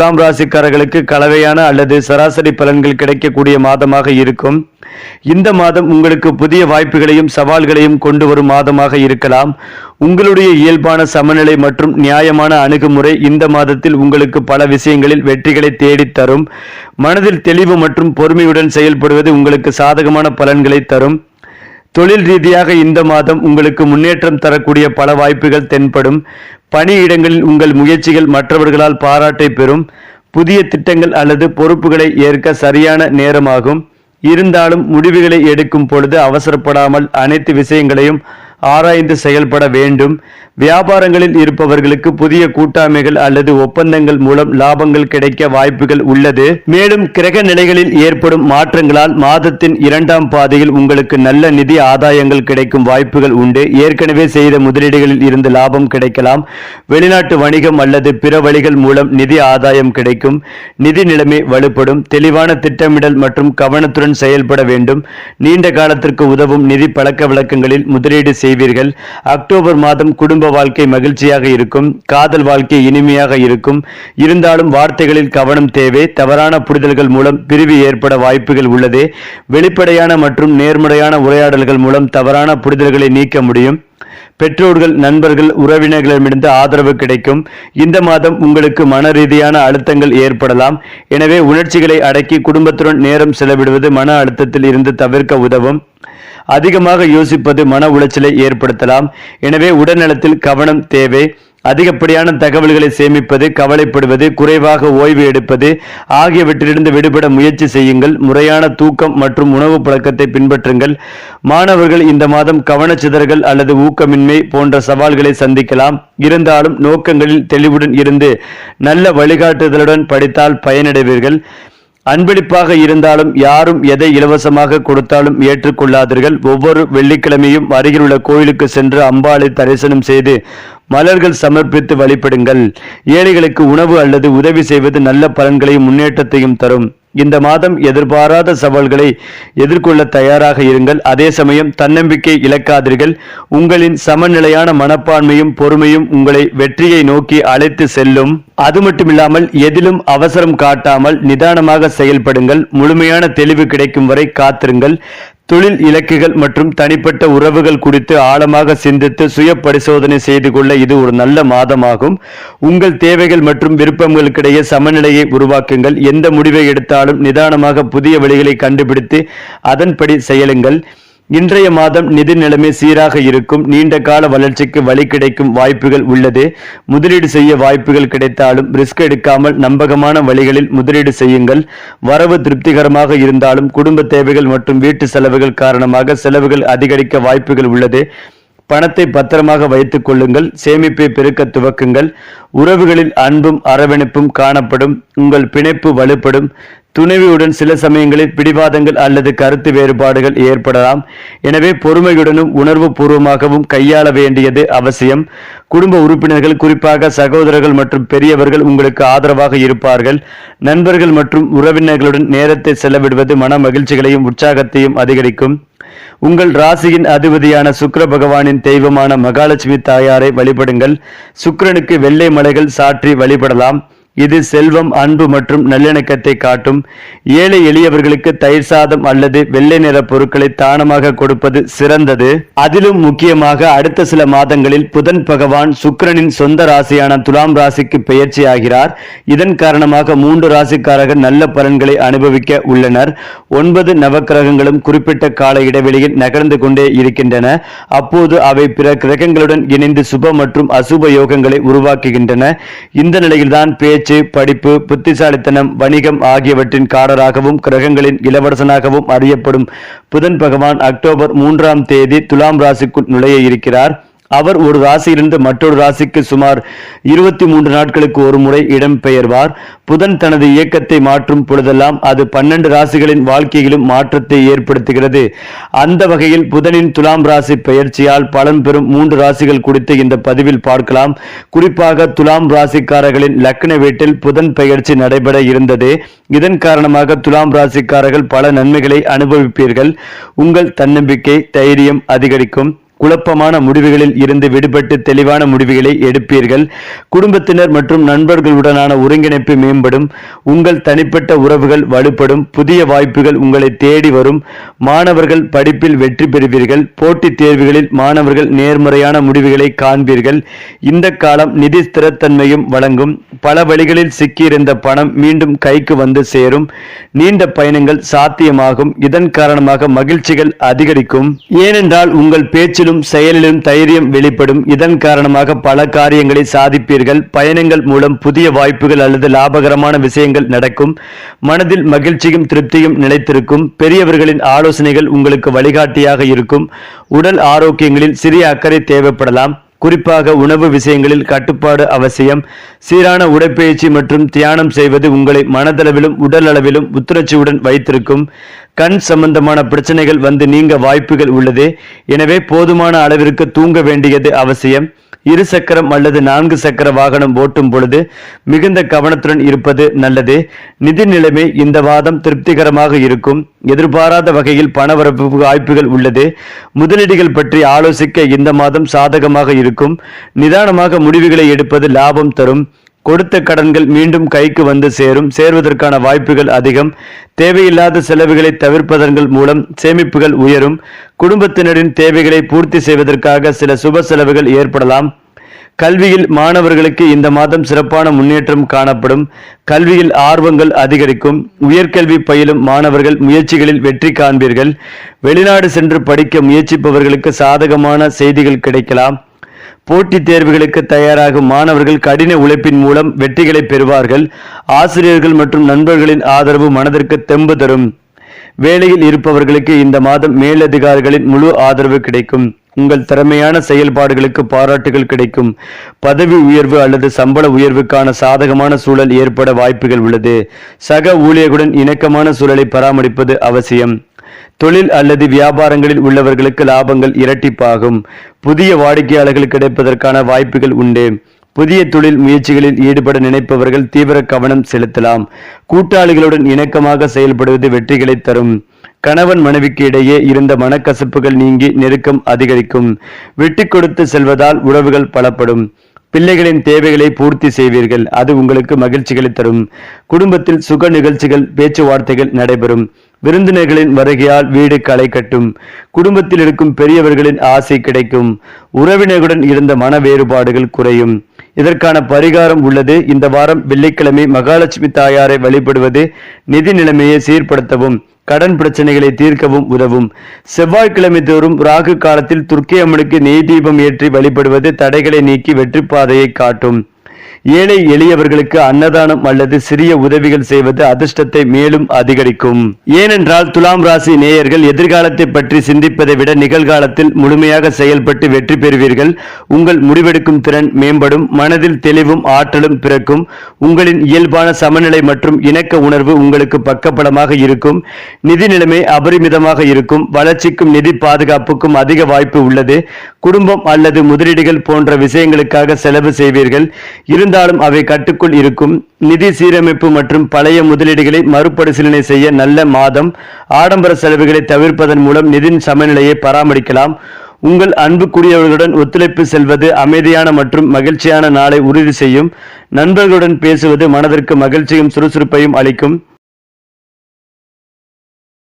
துலாம் ராசிக்காரர்களுக்கு கலவையான அல்லது சராசரி பலன்கள் கிடைக்கக்கூடிய மாதமாக இருக்கும். இந்த மாதம் உங்களுக்கு புதிய வாய்ப்புகளையும் சவால்களையும் கொண்டு வரும் மாதமாக இருக்கலாம். உங்களுடைய இயல்பான சமநிலை மற்றும் நியாயமான அணுகுமுறை இந்த மாதத்தில் உங்களுக்கு பல விஷயங்களில் வெற்றிகளை தேடித் தரும். மனதில் தெளிவு மற்றும் பொறுமையுடன் செயல்படுவது உங்களுக்கு சாதகமான பலன்களை தரும். தொழில் ரீதியாக இந்த மாதம் உங்களுக்கு முன்னேற்றம் தரக்கூடிய பல வாய்ப்புகள் தென்படும். பணியிடங்களில் உங்கள் முயற்சிகள் மற்றவர்களால் பாராட்டை பெறும். புதிய திட்டங்கள் அல்லது பொறுப்புகளை ஏற்க சரியான நேரமாகும். இருந்தாலும் முடிவுகளை எடுக்கும் பொழுது அவசரப்படாமல் அனைத்து விஷயங்களையும் ஆராய்ந்து செயல்பட வேண்டும். வியாபாரங்களில் இருப்பவர்களுக்கு புதிய கூட்டாமைகள் அல்லது ஒப்பந்தங்கள் மூலம் லாபங்கள் கிடைக்க வாய்ப்புகள் உள்ளது. மேலும் கிரக நிலைகளில் ஏற்படும் மாற்றங்களால் மாதத்தின் இரண்டாம் பாதையில் உங்களுக்கு நல்ல நிதி ஆதாயங்கள் கிடைக்கும் வாய்ப்புகள் உண்டு. ஏற்கனவே செய்த முதலீடுகளில் இருந்து லாபம் கிடைக்கலாம். வெளிநாட்டு வணிகம் அல்லது பிற வழிகள் மூலம் நிதி ஆதாயம் கிடைக்கும். நிதி நிலைமை வலுப்படும். தெளிவான திட்டமிடல் மற்றும் கவனத்துடன் செயல்பட வேண்டும். நீண்ட காலத்திற்கு உதவும் நிதி பழக்க வழக்கங்களில் முதலீடு செய்வீர்கள். அக்டோபர் மாதம் குடும்ப வாழ்க்கை மகிழ்ச்சியாக இருக்கும். காதல் வாழ்க்கை இனிமையாக இருக்கும். இருந்தாலும் வார்த்தைகளில் கவனம் தேவை. தவறான புரிதல்கள் மூலம் பிரிவு ஏற்பட வாய்ப்புகள் உள்ளது. வெளிப்படையான மற்றும் நேர்முறையான உரையாடல்கள் மூலம் தவறான புரிதல்களை நீக்க முடியும். பெற்றோர்கள் நண்பர்கள் உறவினர்களிடமிருந்து ஆதரவு கிடைக்கும். இந்த மாதம் உங்களுக்கு மன ரீதியான அழுத்தங்கள் ஏற்படலாம். எனவே உணர்ச்சிகளை அடக்கி குடும்பத்துடன் நேரம் செலவிடுவது மன அழுத்தத்தில் இருந்து தவிர்க்க உதவும். அதிகமாக யோசிப்பது மன உளைச்சலை ஏற்படுத்தலாம். எனவே உடல்நலத்தில் கவனம் தேவை. அதிகப்படியான தகவல்களை சேமிப்பது கவலைப்படுவது குறைவாக ஓய்வு எடுப்பது ஆகியவற்றிலிருந்து விடுபட முயற்சி செய்யுங்கள். முறையான தூக்கம் மற்றும் உணவு பழக்கத்தை பின்பற்றுங்கள். மாணவர்கள் இந்த மாதம் கவனச்சிதறல் அல்லது ஊக்கமின்மை போன்ற சவால்களை சந்திக்கலாம். இருந்தாலும் நோக்கங்களில் தெளிவுடன் இருந்து நல்ல வழிகாட்டுதலுடன் படித்தால் பயனடைவீர்கள். அன்பளிப்பாக இருந்தாலும் யாரும் எதை இலவசமாக கொடுத்தாலும் ஏற்றுக்கொள்ளாதீர்கள். ஒவ்வொரு வெள்ளிக்கிழமையும் அருகிலுள்ள கோயிலுக்கு சென்று அம்பாளை தரிசனம் செய்து மலர்கள் சமர்ப்பித்து வழிபடுங்கள். ஏழைகளுக்கு உணவு அல்லது உதவி செய்வது நல்ல பலன்களையும் முன்னேற்றத்தையும் தரும். இந்த மாதம் எதிர்பாராத சவால்களை எதிர்கொள்ள தயாராக இருங்கள். அதே சமயம் தன்னம்பிக்கை இழக்காதீர்கள். உங்களின் சமநிலையான மனப்பான்மையும் பொறுமையும் உங்களை வெற்றியை நோக்கி அழைத்து செல்லும். அது மட்டுமில்லாமல் எதிலும் அவசரம் காட்டாமல் நிதானமாக செயல்படுங்கள். முழுமையான தெளிவு கிடைக்கும் வரை காத்திருங்கள். தொழில் இலக்குகள் மற்றும் தனிப்பட்ட உறவுகள் குறித்து ஆழமாக சிந்தித்து சுய பரிசோதனை செய்து கொள்ள இது ஒரு நல்ல மாதமாகும். உங்கள் தேவைகள் மற்றும் விருப்பங்களுக்கிடையே சமநிலையை உருவாக்குங்கள். எந்த முடிவை எடுத்தாலும் நிதானமாக புதிய வழிகளை கண்டுபிடித்து அதன்படி செயலுங்கள். இன்றைய மாதம் நிதி நிலைமை சீராக இருக்கும் நீண்ட கால வளர்ச்சிக்கு வழி கிடைக்கும் வாய்ப்புகள் உள்ளது. முதலீடு செய்ய வாய்ப்புகள் கிடைத்தாலும் ரிஸ்க் எடுக்காமல் நம்பகமான வழிகளில் முதலீடு செய்யுங்கள். வரவு திருப்திகரமாக இருந்தாலும் குடும்ப தேவைகள் மற்றும் வீட்டு செலவுகள் காரணமாக செலவுகள் அதிகரிக்க வாய்ப்புகள் உள்ளது. பணத்தை பத்திரமாக வைத்துக் கொள்ளுங்கள் சேமிப்பை பெருக்க துவக்குங்கள். உறவுகளில் அன்பும் அரவணைப்பும் காணப்படும் உங்கள் பிணைப்பு வலுப்படும். துணைவியுடன் சில சமயங்களில் பிடிவாதங்கள் அல்லது கருத்து வேறுபாடுகள் ஏற்படலாம். எனவே பொறுமையுடனும் உணர்வு பூர்வமாகவும் கையாள வேண்டியது அவசியம். குடும்ப உறுப்பினர்கள் குறிப்பாக சகோதரர்கள் மற்றும் பெரியவர்கள் உங்களுக்கு ஆதரவாக இருப்பார்கள். நண்பர்கள் மற்றும் உறவினர்களுடன் நேரத்தை செலவிடுவது மன மகிழ்ச்சிகளையும் உற்சாகத்தையும் அதிகரிக்கும். உங்கள் ராசியின் அதிபதியான சுக்கர பகவானின் தெய்வமான மகாலட்சுமி தாயாரை வழிபடுங்கள். சுக்கிரனுக்கு வெள்ளை மலைகள் சாற்றி வழிபடலாம். இது செல்வம் அன்பு மற்றும் நல்லிணக்கத்தை காட்டும். ஏழை எளியவர்களுக்கு தயிர் சாதம் அல்லது வெள்ளை நிற பொருட்களை தானமாக கொடுப்பது சிறந்தது. அதிலும் முக்கியமாக அடுத்த சில மாதங்களில் புதன் பகவான் சுக்கிரனின் சொந்த ராசியான துலாம் ராசிக்கு பெயர்ச்சி ஆகிறார் இதன் காரணமாக மூன்று ராசிக்காரர்கள் நல்ல பலன்களை அனுபவிக்க உள்ளனர். ஒன்பது நவக்கிரகங்களும் குறிப்பிட்ட கால இடைவெளியில் நகர்ந்து கொண்டே இருக்கின்றன. அப்போது அவை பிற கிரகங்களுடன் இணைந்து சுப மற்றும் அசுப யோகங்களை உருவாக்குகின்றன. இந்த நிலையில்தான் பேச்சு படிப்பு புத்திசாலித்தனம் வணிகம் ஆகியவற்றின் காரராகவும் கிரகங்களின் இளவரசனாகவும் அறியப்படும் புதன் பகவான் அக்டோபர் மூன்றாம் தேதி துலாம் ராசிக்குள் நுழைய இருக்கிறார். அவர் ஒரு ராசியிலிருந்து மற்றொரு ராசிக்கு சுமார் இருபத்தி மூன்று நாட்களுக்கு ஒரு முறை இடம்பெயர்வார். புதன் தனது இயக்கத்தை மாற்றும் பொழுதெல்லாம் அது பன்னெண்டு ராசிகளின் வாழ்க்கையிலும் மாற்றத்தை ஏற்படுத்துகிறது. அந்த வகையில் புதனின் துலாம் ராசி பெயர்ச்சியால் பலன் பெறும் மூன்று ராசிகள் குறித்து இந்த பதிவில் பார்க்கலாம். குறிப்பாக துலாம் ராசிக்காரர்களின் லக்ன வீட்டில் புதன் பெயர்ச்சி நடைபெற இருந்தது. இதன் காரணமாக துலாம் ராசிக்காரர்கள் பல நன்மைகளை அனுபவிப்பீர்கள். உங்கள் தன்னம்பிக்கை தைரியம் அதிகரிக்கும். குழப்பமான முடிவுகளில் இருந்து விடுபட்டு தெளிவான முடிவுகளை எடுப்பீர்கள். குடும்பத்தினர் மற்றும் நண்பர்களுடனான ஒருங்கிணைப்பு மேம்படும். உங்கள் தனிப்பட்ட உறவுகள் வலுப்படும். புதிய வாய்ப்புகள் உங்களை தேடி வரும். மாணவர்கள் படிப்பில் வெற்றி பெறுவீர்கள். போட்டித் தேர்வுகளில் மாணவர்கள் நேர்மறையான முடிவுகளை காண்பீர்கள். இந்த காலம் நிதி ஸ்திரத்தன்மையும் வழங்கும். பல வழிகளில் சிக்கியிருந்த பணம் மீண்டும் கைக்கு வந்து சேரும். நீண்ட பயணங்கள் சாத்தியமாகும். இதன் காரணமாக மகிழ்ச்சிகள் அதிகரிக்கும். ஏனென்றால் உங்கள் பேச்சிலும் செயலிலும் தைரியம் வெளிப்படும். இதன் காரணமாக பல காரியங்களை சாதிப்பீர்கள். பயணங்கள் மூலம் புதிய வாய்ப்புகள் அல்லது லாபகரமான விஷயங்கள் நடக்கும். மனதில் மகிழ்ச்சியும் திருப்தியும் நிலைத்திருக்கும். பெரியவர்களின் ஆலோசனைகள் உங்களுக்கு வழிகாட்டியாக இருக்கும். உடல் ஆரோக்கியங்களில் சிறிய அக்கறை தேவைப்படலாம். குறிப்பாக உணவு விஷயங்களில் கட்டுப்பாடு அவசியம். சீரான உடற்பயிற்சி மற்றும் தியானம் செய்வது உங்களை மனதளவிலும் உடல் அளவிலும் புத்துணர்ச்சியுடன் வைத்திருக்கும். கண் சம்பந்தமான பிரச்சனைகள் வந்து நீங்க வாய்ப்புகள் உள்ளது. எனவே போதுமான அளவிற்கு தூங்க வேண்டியது அவசியம். இரு சக்கரம் அல்லது நான்கு சக்கர வாகனம் ஓட்டும் பொழுது மிகுந்த கவனத்துடன் இருப்பது நல்லது. நிதி நிலைமை இந்த வாதம் திருப்திகரமாக இருக்கும். எதிர்பாராத வகையில் பணவரப்பு வாய்ப்புகள் உள்ளது. முதலீடுகள் பற்றி ஆலோசிக்க இந்த மாதம் சாதகமாக இருக்கும். நிதானமாக முடிவுகளை எடுப்பது லாபம் தரும். கொடுத்த கடன்கள் மீண்டும் கைக்கு வந்து சேரும். சேர்வதற்கான வாய்ப்புகள் அதிகம். தேவையில்லாத செலவுகளை தவிர்ப்பதன் மூலம் சேமிப்புகள் உயரும். குடும்பத்தினரின் தேவைகளை பூர்த்தி செய்வதற்காக சில சுப செலவுகள் ஏற்படலாம். கல்வியில் மாணவர்களுக்கு இந்த மாதம் சிறப்பான முன்னேற்றம் காணப்படும். கல்வியில் ஆர்வங்கள் அதிகரிக்கும். உயர்கல்வி பயிலும் மாணவர்கள் முயற்சிகளில் வெற்றி காண்பீர்கள். வெளிநாடு சென்று படிக்க முயற்சிப்பவர்களுக்கு சாதகமான செய்திகள் கிடைக்கலாம். போட்டித் தேர்வுகளுக்கு தயாராகும் மாணவர்கள் கடின உழைப்பின் மூலம் வெற்றிகளை பெறுவார்கள். ஆசிரியர்கள் மற்றும் நண்பர்களின் ஆதரவு மனதிற்கு தெம்பு தரும். வேலையில் இருப்பவர்களுக்கு இந்த மாதம் மேலதிகாரிகளின் முழு ஆதரவு கிடைக்கும். உங்கள் திறமையான செயல்பாடுகளுக்கு பாராட்டுகள் கிடைக்கும். பதவி உயர்வு அல்லது சம்பள உயர்வுக்கான சாதகமான சூழல் ஏற்பட வாய்ப்புகள் உள்ளது. சக ஊழியர்களுடன் இணக்கமான சூழலை பராமரிப்பது அவசியம். தொழில் அல்லது வியாபாரங்களில் உள்ளவர்களுக்கு லாபங்கள் இரட்டிப்பாகும். புதிய வாடிக்கையாளர்கள் கிடைப்பதற்கான வாய்ப்புகள் உண்டு. புதிய தொழில் முயற்சிகளில் ஈடுபட நினைப்பவர்கள் தீவிர கவனம் செலுத்தலாம். கூட்டாளிகளுடன் இணக்கமாக செயல்படுவது வெற்றிகளை தரும். கணவன் மனைவிக்கு இடையே இருந்த மனக்கசப்புகள் நீங்கி நெருக்கம் அதிகரிக்கும். விட்டு கொடுத்து செல்வதால் உறவுகள் பலப்படும். பிள்ளைகளின் தேவைகளை பூர்த்தி செய்வீர்கள். அது உங்களுக்கு மகிழ்ச்சிகளை தரும். குடும்பத்தில் சுக நிகழ்ச்சிகள் பேச்சுவார்த்தைகள் நடைபெறும். விருந்தினர்களின் வருகையால் வீடு களை கட்டும். குடும்பத்தில் இருக்கும் பெரியவர்களின் ஆசை கிடைக்கும். உறவினர்களுடன் இருந்த மன வேறுபாடுகள் குறையும். இதற்கான பரிகாரம் உள்ளது. இந்த வாரம் வெள்ளிக்கிழமை மகாலட்சுமி தாயாரை வழிபடுவது நிதி நிலைமையை சீர்படுத்தவும். கடன் பிரச்சனைகளை தீர்க்கவும் உதவும். செவ்வாய்க்கிழமை தோறும் ராகு காலத்தில் துர்க்கை அம்மனுக்கு நெய் தீபம் ஏற்றி வழிபடுவது தடைகளை நீக்கி வெற்றி பாதையை காட்டும். ஏழை எளியவர்களுக்கு அன்னதானம் அல்லது சிறிய உதவிகள் செய்வது அதிர்ஷ்டத்தை மேலும் அதிகரிக்கும். ஏனென்றால் துலாம் ராசி நேயர்கள் எதிர்காலத்தை பற்றி சிந்திப்பதை விட நிகழ்காலத்தில் முழுமையாக செயல்பட்டு வெற்றி பெறுவீர்கள். உங்கள் முடிவெடுக்கும் திறன் மேம்படும் மனதில் தெளிவும் ஆற்றலும் பிறக்கும் உங்களின் இயல்பான சமநிலை மற்றும் இணக்க உணர்வு உங்களுக்கு பக்கபலமாக இருக்கும். நிதி நிலைமை அபரிமிதமாக இருக்கும். வளர்ச்சிக்கும் நிதி பாதுகாப்புக்கும் அதிக வாய்ப்பு உள்ளது. குடும்பம் அல்லது முதலீடுகள் போன்ற விஷயங்களுக்காக செலவு செய்வீர்கள். இருந்தாலும் அவை கட்டுக்குள் இருக்கும். நிதி சீரமைப்பு மற்றும் பழைய முதலீடுகளை மறுபரிசீலனை செய்ய நல்ல மாதம். ஆடம்பர செலவுகளை தவிர்ப்பதன் மூலம் நிதி சமநிலையை பராமரிக்கலாம். உங்கள் அன்புக்குரியவர்களுடன் ஒத்துழைப்பு செல்வது அமைதியான மற்றும் மகிழ்ச்சியான நாளை உறுதி செய்யும். நண்பர்களுடன் பேசுவது மனதிற்கு மகிழ்ச்சியும் சுறுசுறுப்பையும் அளிக்கும்.